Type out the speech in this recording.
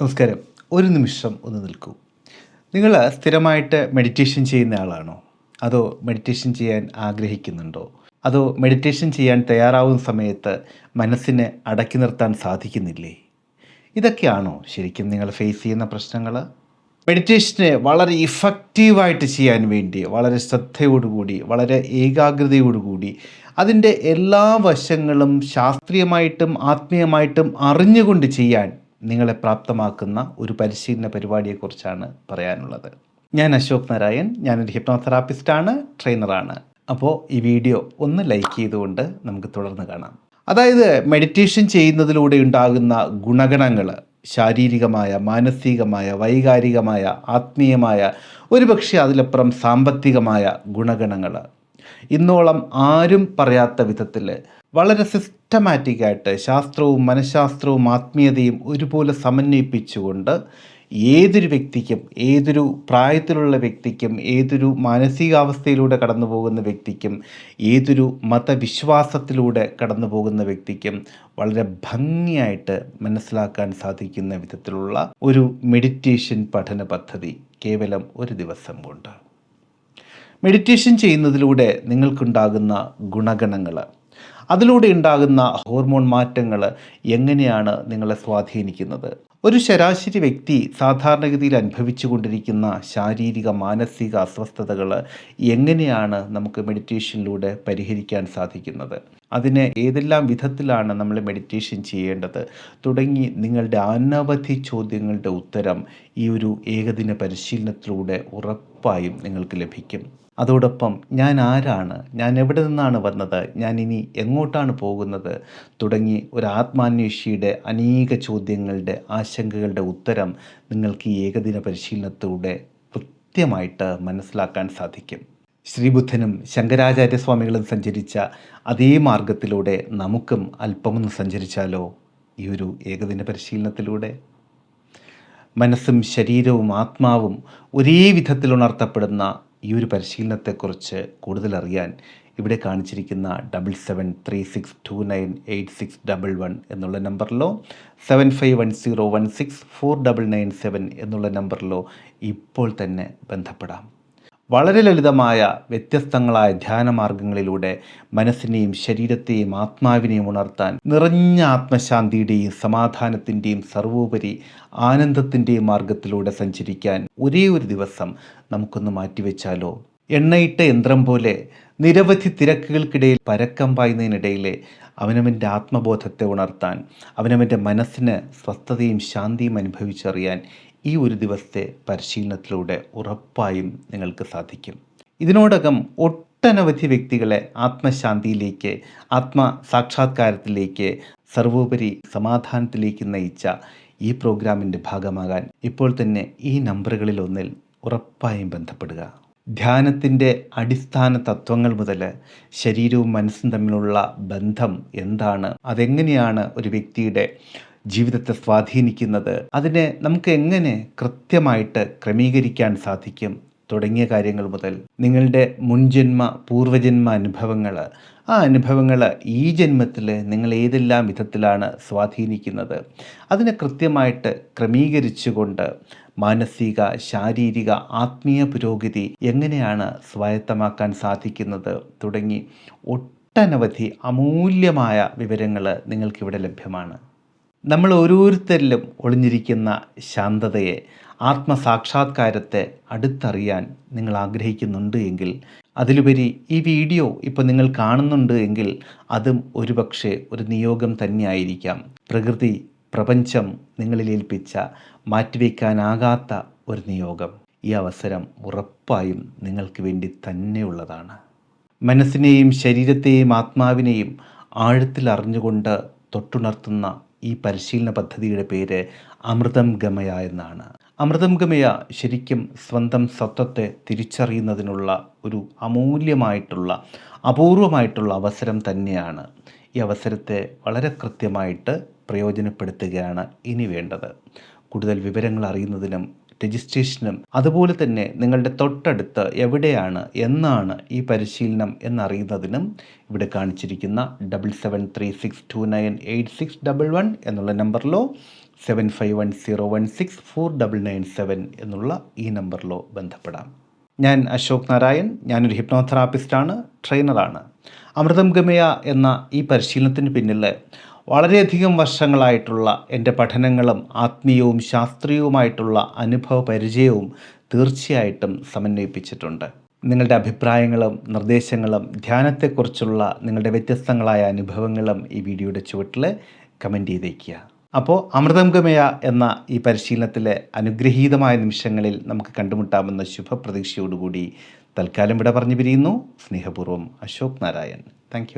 നമസ്കാരം. ഒരു നിമിഷം ഒന്ന് നിൽക്കൂ. നിങ്ങൾ സ്ഥിരമായിട്ട് മെഡിറ്റേഷൻ ചെയ്യുന്ന ആളാണോ? അതോ മെഡിറ്റേഷൻ ചെയ്യാൻ ആഗ്രഹിക്കുന്നുണ്ടോ? അതോ മെഡിറ്റേഷൻ ചെയ്യാൻ തയ്യാറാവുന്ന സമയത്ത് മനസ്സിനെ അടക്കി നിർത്താൻ സാധിക്കുന്നില്ലേ? ഇതൊക്കെയാണോ ശരിക്കും നിങ്ങൾ ഫേസ് ചെയ്യുന്ന പ്രശ്നങ്ങൾ? മെഡിറ്റേഷനെ വളരെ ഇഫക്റ്റീവായിട്ട് ചെയ്യാൻ വേണ്ടി വളരെ ശ്രദ്ധയോടുകൂടി വളരെ ഏകാഗ്രതയോടുകൂടി അതിന്റെ എല്ലാ വശങ്ങളും ശാസ്ത്രീയമായിട്ടും ആത്മീയമായിട്ടും അറിഞ്ഞുകൊണ്ട് ചെയ്യാൻ നിങ്ങളെ പ്രാപ്തമാക്കുന്ന ഒരു പരിശീലന പരിപാടിയെക്കുറിച്ചാണ് പറയാനുള്ളത്. ഞാൻ അശോക് നാരായൺ ഞാനൊരു ഹിപ്നോതെറാപ്പിസ്റ്റാണ് ട്രെയിനറാണ്. അപ്പോൾ ഈ വീഡിയോ ഒന്ന് ലൈക്ക് ചെയ്തുകൊണ്ട് നമുക്ക് തുടർന്ന് കാണാം. അതായത് മെഡിറ്റേഷൻ ചെയ്യുന്നതിലൂടെ ഉണ്ടാകുന്ന ഗുണഗണങ്ങൾ ശാരീരികമായ മാനസികമായ വൈകാരികമായ ആത്മീയമായ ഒരുപക്ഷെ അതിലപ്പുറം സാമ്പത്തികമായ ഗുണഗണങ്ങൾ ഇന്നോളം ആരും പറയാത്ത വിധത്തിൽ വളരെ സിസ്റ്റമാറ്റിക്കായിട്ട് ശാസ്ത്രവും മനഃശാസ്ത്രവും ആത്മീയതയും ഒരുപോലെ സമന്വയിപ്പിച്ചുകൊണ്ട് ഏതൊരു വ്യക്തിക്കും ഏതൊരു പ്രായത്തിലുള്ള വ്യക്തിക്കും ഏതൊരു മാനസികാവസ്ഥയിലൂടെ കടന്നു പോകുന്ന വ്യക്തിക്കും ഏതൊരു മതവിശ്വാസത്തിലൂടെ കടന്നു പോകുന്ന വ്യക്തിക്കും വളരെ ഭംഗിയായിട്ട് മനസ്സിലാക്കാൻ സാധിക്കുന്ന വിധത്തിലുള്ള ഒരു മെഡിറ്റേഷൻ പഠന പദ്ധതി കേവലം ഒരു ദിവസം കൊണ്ട്. മെഡിറ്റേഷൻ ചെയ്യുന്നതിലൂടെ നിങ്ങൾക്കുണ്ടാകുന്ന ഗുണഗണങ്ങൾ. അതിലൂടെ ഉണ്ടാകുന്ന ഹോർമോൺ മാറ്റങ്ങൾ എങ്ങനെയാണ് നിങ്ങളെ സ്വാധീനിക്കുന്നത്? ഒരു ശരാശരി വ്യക്തി സാധാരണഗതിയിൽ അനുഭവിച്ചു കൊണ്ടിരിക്കുന്ന ശാരീരിക മാനസിക അസ്വസ്ഥതകൾ എങ്ങനെയാണ് നമുക്ക് മെഡിറ്റേഷനിലൂടെ പരിഹരിക്കാൻ സാധിക്കുന്നത്? അതിന് ഏതെല്ലാം വിധത്തിലാണ് നമ്മൾ മെഡിറ്റേഷൻ ചെയ്യേണ്ടത്? തുടങ്ങി നിങ്ങളുടെ അനവധി ചോദ്യങ്ങളുടെ ഉത്തരം ഈ ഒരു ഏകദിന പരിശീലനത്തിലൂടെ ഉറപ്പായും നിങ്ങൾക്ക് ലഭിക്കും. അതോടൊപ്പം ഞാൻ ആരാണ്? ഞാൻ എവിടെ നിന്നാണ് വന്നത്? ഞാൻ ഇനി എങ്ങോട്ടാണ് പോകുന്നത്? തുടങ്ങി ഒരു ആത്മാന്വേഷിയുടെ അനേക ചോദ്യങ്ങളുടെ ആശങ്കകളുടെ ഉത്തരം നിങ്ങൾക്ക് ഈ ഏകദിന പരിശീലനത്തിലൂടെ കൃത്യമായിട്ട് മനസ്സിലാക്കാൻ സാധിക്കും. ശ്രീബുദ്ധനും ശങ്കരാചാര്യസ്വാമികളും സഞ്ചരിച്ച അതേ മാർഗത്തിലൂടെ നമുക്കും അല്പമൊന്ന് സഞ്ചരിച്ചാലോ ഈ ഒരു ഏകദിന പരിശീലനത്തിലൂടെ? മനസ്സും ശരീരവും ആത്മാവും ഒരേ വിധത്തിൽ ഉണർത്തപ്പെടുന്ന ഈ ഒരു പരിശീലനത്തെക്കുറിച്ച് കൂടുതൽ അറിയാൻ ഇവിടെ കാണിച്ചിരിക്കുന്ന double seven three six two nine eight six double one എന്നുള്ള നമ്പറിലോ seven five one zero one six four double nine seven എന്നുള്ള നമ്പറിലോ ഇപ്പോൾ തന്നെ ബന്ധപ്പെടാം. വളരെ ലളിതമായ വ്യത്യസ്തങ്ങളായ ധ്യാനമാർഗങ്ങളിലൂടെ മനസ്സിനെയും ശരീരത്തെയും ആത്മാവിനെയും ഉണർത്താൻ നിറഞ്ഞ ആത്മശാന്തിയുടെയും സമാധാനത്തിന്റെയും സർവോപരി ആനന്ദത്തിന്റെയും മാർഗത്തിലൂടെ സഞ്ചരിക്കാൻ ഒരേ ഒരു ദിവസം നമുക്കൊന്ന് മാറ്റിവെച്ചാലോ? എണ്ണയിട്ട യന്ത്രം പോലെ നിരവധി തിരക്കുകൾക്കിടയിൽ പരക്കം പായുന്നതിനിടയിലെ അവനവന്റെ ആത്മബോധത്തെ ഉണർത്താൻ അവനവന്റെ മനസ്സിന് സ്വസ്ഥതയും ശാന്തിയും അനുഭവിച്ചറിയാൻ ഈ ഒരു ദിവസത്തെ പരിശീലനത്തിലൂടെ ഉറപ്പായും നിങ്ങൾക്ക് സാധിക്കും. ഇതിനോടകം ഒട്ടനവധി വ്യക്തികളെ ആത്മശാന്തിയിലേക്ക് ആത്മസാക്ഷാത്കാരത്തിലേക്ക് സർവോപരി സമാധാനത്തിലേക്ക് നയിച്ച ഈ പ്രോഗ്രാമിന്റെ ഭാഗമാകാൻ ഇപ്പോൾ തന്നെ ഈ നമ്പറുകളിൽ ഒന്നിൽ ഉറപ്പായും ബന്ധപ്പെടുക. ധ്യാനത്തിന്റെ അടിസ്ഥാന തത്വങ്ങൾ മുതൽ ശരീരവും മനസ്സും തമ്മിലുള്ള ബന്ധം എന്താണ്? അതെങ്ങനെയാണ് ഒരു വ്യക്തിയുടെ ജീവിതത്തെ സ്വാധീനിക്കുന്നത്. അതിനെ നമുക്ക് എങ്ങനെ കൃത്യമായിട്ട് ക്രമീകരിക്കാൻ സാധിക്കും? തുടങ്ങിയ കാര്യങ്ങൾ മുതൽ നിങ്ങളുടെ മുൻജന്മ പൂർവജന്മ അനുഭവങ്ങൾ ആ അനുഭവങ്ങൾ ഈ ജന്മത്തിൽ നിങ്ങൾ ഏതെല്ലാം വിധത്തിലാണ് സ്വാധീനിക്കുന്നത്? അതിനെ കൃത്യമായിട്ട് ക്രമീകരിച്ചുകൊണ്ട് മാനസിക ശാരീരിക ആത്മീയ പുരോഗതി എങ്ങനെയാണ് സ്വായത്തമാക്കാൻ സാധിക്കുന്നത്? തുടങ്ങി ഒട്ടനവധി അമൂല്യമായ വിവരങ്ങൾ നിങ്ങൾക്കിവിടെ ലഭ്യമാണ്. നമ്മൾ ഓരോരുത്തരിലും ഒളിഞ്ഞിരിക്കുന്ന ശാന്തതയെ ആത്മസാക്ഷാത്കാരത്തെ അടുത്തറിയാൻ നിങ്ങൾ ആഗ്രഹിക്കുന്നുണ്ട് എങ്കിൽ അതിലുപരി ഈ വീഡിയോ ഇപ്പോൾ നിങ്ങൾ കാണുന്നുണ്ട് എങ്കിൽ അതും ഒരുപക്ഷെ ഒരു നിയോഗം തന്നെയായിരിക്കാം. പ്രകൃതി പ്രപഞ്ചം നിങ്ങളിൽ ഏൽപ്പിച്ച മാറ്റിവെക്കാനാകാത്ത ഒരു നിയോഗം. ഈ അവസരം ഉറപ്പായും നിങ്ങൾക്ക് വേണ്ടി തന്നെയുള്ളതാണ്. മനസ്സിനെയും ശരീരത്തെയും ആത്മാവിനെയും ആഴത്തിൽ അറിഞ്ഞുകൊണ്ട് തൊട്ടുണർത്തുന്ന ഈ പരിശീലന പദ്ധതിയുടെ പേര് അമൃതം ഗമയ എന്നാണ്. അമൃതം ഗമയ ശരിക്കും സ്വന്തം സത്വത്തെ തിരിച്ചറിയുന്നതിനുള്ള ഒരു അമൂല്യമായിട്ടുള്ള അപൂർവമായിട്ടുള്ള അവസരം തന്നെയാണ്. ഈ അവസരത്തെ വളരെ കൃത്യമായിട്ട് പ്രയോജനപ്പെടുത്തുകയാണ് ഇനി വേണ്ടത്. കൂടുതൽ വിവരങ്ങൾ അറിയുന്നതിനും രജിസ്ട്രേഷനും അതുപോലെ തന്നെ നിങ്ങളുടെ തൊട്ടടുത്ത് എവിടെയാണ് എന്നാണ് ഈ പരിശീലനം എന്നറിയുന്നതിനും ഇവിടെ കാണിച്ചിരിക്കുന്ന double seven three six two nine eight six double one എന്നുള്ള നമ്പറിലോ seven five one zero one six four double nine seven എന്നുള്ള ഈ നമ്പറിലോ ബന്ധപ്പെടാം. ഞാൻ അശോക് നാരായൺ ഞാനൊരു ഹിപ്നോതെറാപ്പിസ്റ്റാണ് ട്രെയിനറാണ്. അമൃതം ഗമയ എന്ന ഈ പരിശീലനത്തിന് പിന്നിൽ വളരെയധികം വർഷങ്ങളായിട്ടുള്ള എന്റെ പഠനങ്ങളും ആത്മീയവും ശാസ്ത്രീയവുമായിട്ടുള്ള അനുഭവ പരിചയവും തീർച്ചയായിട്ടും സമന്വയിപ്പിച്ചിട്ടുണ്ട്. നിങ്ങളുടെ അഭിപ്രായങ്ങളും നിർദ്ദേശങ്ങളും ധ്യാനത്തെക്കുറിച്ചുള്ള നിങ്ങളുടെ വ്യത്യസ്തങ്ങളായ അനുഭവങ്ങളും ഈ വീഡിയോയുടെ ചുവട്ടിൽ കമന്റ് ചെയ്തേക്കുക. അപ്പോൾ അമൃതം ഗമയ എന്ന ഈ പരിശീലനത്തിലെ അനുഗ്രഹീതമായ നിമിഷങ്ങളിൽ നമുക്ക് കണ്ടുമുട്ടാമെന്ന ശുഭപ്രതീക്ഷയോടുകൂടി തൽക്കാലം ഇവിടെ പറഞ്ഞു പിരിയുന്നു സ്നേഹപൂർവം അശോക് നാരായൺ. താങ്ക്